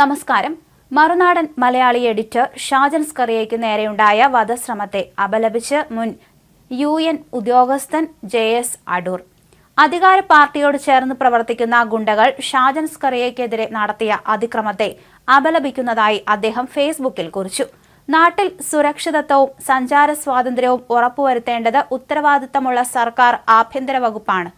നമസ്കാരം. മറുനാടൻ മലയാളി എഡിറ്റർ ഷാജൻ സ്കറിയയ്ക്ക് നേരെയുണ്ടായ വധശ്രമത്തെ അപലപിച്ച് മുൻ യു എൻ ഉദ്യോഗസ്ഥൻ ജെ എസ് അടൂർ. അധികാര പാർട്ടിയോട് ചേർന്ന് പ്രവർത്തിക്കുന്ന ഗുണ്ടകൾ ഷാജൻ സ്കറിയയ്ക്കെതിരെ നടത്തിയ അതിക്രമത്തെ അപലപിക്കുന്നതായി അദ്ദേഹം ഫേസ്ബുക്കിൽ കുറിച്ചു. നാട്ടിൽ സുരക്ഷിതത്വവും സഞ്ചാര സ്വാതന്ത്ര്യവും ഉറപ്പുവരുത്തേണ്ടത് ഉത്തരവാദിത്തമുള്ള സർക്കാർ ആഭ്യന്തര വകുപ്പാണ്.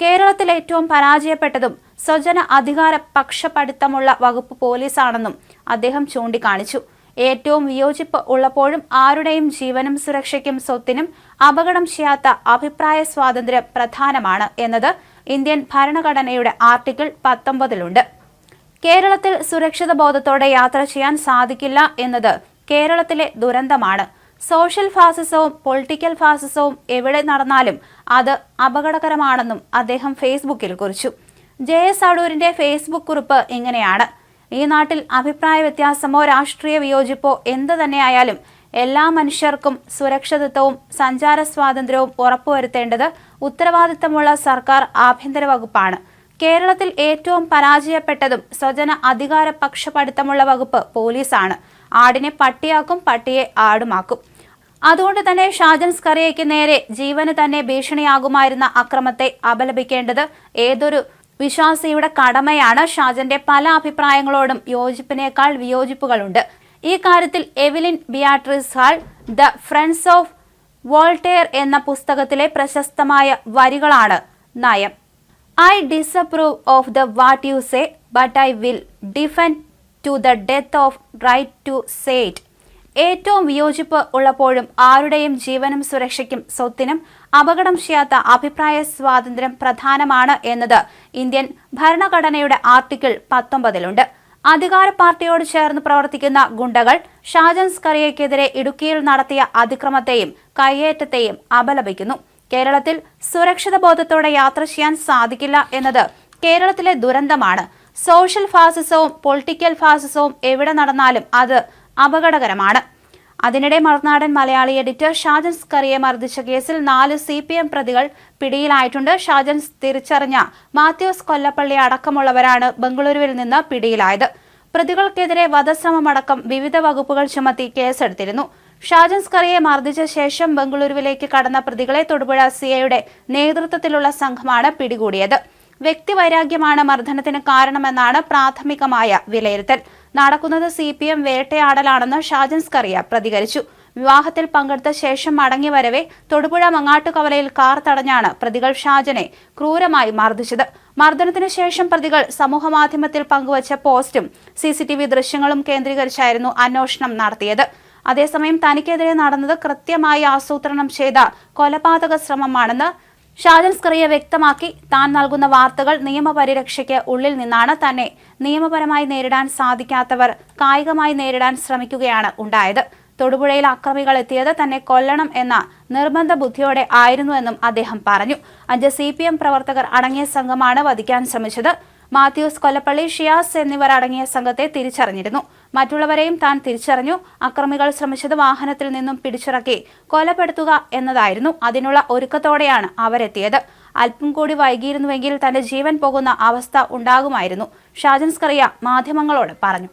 കേരളത്തിൽ ഏറ്റവും പരാജയപ്പെട്ടതും സ്വജന അധികാര പക്ഷപടിത്തമുള്ള വകുപ്പ് പോലീസാണെന്നും അദ്ദേഹം ചൂണ്ടിക്കാണിച്ചു. ഏറ്റവും വിയോജിപ്പ് ഉള്ളപ്പോഴും ആരുടെയും ജീവനും സുരക്ഷയ്ക്കും സ്വത്തിനും അപകടം ചെയ്യാത്ത അഭിപ്രായ സ്വാതന്ത്ര്യം പ്രധാനമാണ് എന്നത് ഇന്ത്യൻ ഭരണഘടനയുടെ ആർട്ടിക്കിൾ പത്തൊമ്പതിലുണ്ട്. കേരളത്തിൽ സുരക്ഷിത ബോധത്തോടെ യാത്ര ചെയ്യാൻ സാധിക്കില്ല എന്നത് കേരളത്തിലെ ദുരന്തമാണ്. സോഷ്യൽ ഫാസിസവും പൊളിറ്റിക്കൽ ഫാസിസവും എവിടെ നടന്നാലും അത് അപകടകരമാണെന്നും അദ്ദേഹം ഫേസ്ബുക്കിൽ കുറിച്ചു. ജെ എസ് അടൂരിന്റെ ഫേസ്ബുക്ക് കുറിപ്പ് ഇങ്ങനെയാണ്. ഈ നാട്ടിൽ അഭിപ്രായ വ്യത്യാസമോ രാഷ്ട്രീയ വിയോജിപ്പോ എന്തു തന്നെയായാലും എല്ലാ മനുഷ്യർക്കും സുരക്ഷിതത്വവും സഞ്ചാര സ്വാതന്ത്ര്യവും ഉറപ്പുവരുത്തേണ്ടത് ഉത്തരവാദിത്തമുള്ള സർക്കാർ ആഭ്യന്തര വകുപ്പാണ്. കേരളത്തിൽ ഏറ്റവും പരാജയപ്പെട്ടതും സ്വജന അധികാര പക്ഷപാടിത്തമുള്ള വകുപ്പ് പോലീസാണ്. ആടിനെ പട്ടിയാക്കും പട്ടിയെ ആടുമാക്കും. അതുകൊണ്ട് തന്നെ ഷാജൻ സ്കറിയയ്ക്ക് നേരെ ജീവന് തന്നെ ഭീഷണിയാകുമായിരുന്ന അക്രമത്തെ അപലപിക്കേണ്ടത് ഏതൊരു വിശ്വാസിയുടെ കടമയാണ് ഷാജന്റെ പല അഭിപ്രായങ്ങളോടും യോജിപ്പിനേക്കാൾ വിയോജിപ്പുകളുണ്ട്. ഈ കാര്യത്തിൽ Evelyn Beatrice Hall the Friends of Voltaire എന്ന പുസ്തകത്തിലെ പ്രശസ്തമായ വരികളാണ് നയം. I disapprove of the what you say but I will defend to the death of right to say it ഏറ്റവും വിയോജിപ്പ് ഉള്ളപ്പോഴും ആരുടെയും ജീവനും സുരക്ഷയ്ക്കും സ്വത്തിനും അപകടം ചെയ്യാത്ത അഭിപ്രായ സ്വാതന്ത്ര്യം പ്രധാനമാണ് എന്നത് ഇന്ത്യൻ ഭരണഘടനയുടെ ആർട്ടിക്കിൾ പത്തൊമ്പതിലുണ്ട്. അധികാര പാർട്ടിയോട് ചേർന്ന് പ്രവർത്തിക്കുന്ന ഗുണ്ടകൾ ഷാജൻ സ്കറിയയ്ക്കെതിരെ ഇടുക്കിയിൽ നടത്തിയ അതിക്രമത്തെയും കയ്യേറ്റത്തെയും അപലപിക്കുന്നു. കേരളത്തിൽ സുരക്ഷിത ബോധത്തോടെ യാത്ര ചെയ്യാൻ സാധിക്കില്ല എന്നത് കേരളത്തിലെ ദുരന്തമാണ്. സോഷ്യൽ ഫാസിസവും പൊളിറ്റിക്കൽ ഫാസിസവും എവിടെ നടന്നാലും അത് അപകടകരമാണ്. അതിനിടെ മറുനാടൻ മലയാളി എഡിറ്റർ ഷാജൻ സ്കറിയെ മർദ്ദിച്ച കേസിൽ നാല് സി പി എം പ്രതികൾ പിടിയിലായിട്ടുണ്ട്. ഷാജൻ തിരിച്ചറിഞ്ഞ മാത്യൂസ് കൊല്ലപ്പള്ളി അടക്കമുള്ളവരാണ് ബംഗളൂരുവിൽ നിന്ന് പിടിയിലായത്. പ്രതികൾക്കെതിരെ വധശ്രമമടക്കം വിവിധ വകുപ്പുകൾ ചുമത്തി കേസെടുത്തിരുന്നു. ഷാജൻ സ്കറിയെ മർദ്ദിച്ച ശേഷം ബംഗളൂരുവിലേക്ക് കടന്ന പ്രതികളെ തൊടുപുഴ സിഐയുടെ നേതൃത്വത്തിലുള്ള സംഘമാണ് പിടികൂടിയത്. വ്യക്തിവൈരാഗ്യമാണ് മർദ്ദനത്തിന് കാരണമെന്നാണ് പ്രാഥമികമായ വിലയിരുത്തൽ. നടക്കുന്നത് സി പി എം വേട്ടയാടലാണെന്ന് ഷാജൻ സ്കറിയ പ്രതികരിച്ചു. വിവാഹത്തിൽ പങ്കെടുത്ത ശേഷം മടങ്ങി വരവെ തൊടുപുഴ മങ്ങാട്ടുകവലയിൽ കാർ തടഞ്ഞാണ് പ്രതികൾ ഷാജനെ ക്രൂരമായി മർദ്ദിച്ചത്. മർദ്ദനത്തിനു ശേഷം പ്രതികൾ സമൂഹമാധ്യമത്തിൽ പങ്കുവച്ച പോസ്റ്റും സിസിടിവി ദൃശ്യങ്ങളും കേന്ദ്രീകരിച്ചായിരുന്നു അന്വേഷണം നടത്തിയത്. അതേസമയം തനിക്കെതിരെ നടന്നത് കൃത്യമായി ആസൂത്രണം ചെയ്ത കൊലപാതക ശ്രമമാണെന്ന് ഷാജൻ വ്യക്തമാക്കി. താൻ നൽകുന്ന വാർത്തകൾ നിയമപരിരക്ഷയ്ക്ക് ഉള്ളിൽ നിന്നാണ് തന്നെ നിയമപരമായി നേരിടാൻ സാധിക്കാത്തവർ കായികമായി നേരിടാൻ ശ്രമിക്കുകയാണ് ഉണ്ടായത്. തൊടുപുഴയിൽ അക്രമികൾ എത്തിയത് തന്നെ കൊല്ലണം എന്ന നിർബന്ധ ബുദ്ധിയോടെ ആയിരുന്നുവെന്നും അദ്ദേഹം പറഞ്ഞു. അഞ്ച് സി പി എം പ്രവർത്തകർ അടങ്ങിയ സംഘമാണ് വധിക്കാൻ ശ്രമിച്ചത്. മാത്യൂസ് കൊല്ലപ്പള്ളി ഷിയാസ് എന്നിവർ അടങ്ങിയ സംഘത്തെ തിരിച്ചറിഞ്ഞിരുന്നു. മറ്റുള്ളവരെയും താൻ തിരിച്ചറിഞ്ഞു. അക്രമികൾ ശ്രമിച്ചത് വാഹനത്തിൽ നിന്നും പിടിച്ചിറക്കി കൊലപ്പെടുത്തുക എന്നതായിരുന്നു അതിനുള്ള ഒരുക്കത്തോടെയാണ് അവരെത്തിയത്. അല്പം കൂടി വൈകിയിരുന്നുവെങ്കിൽ തന്റെ ജീവൻ പോകുന്ന അവസ്ഥ ഉണ്ടാകുമായിരുന്നു ഷാജൻസ്കറിയ മാധ്യമങ്ങളോട് പറഞ്ഞു.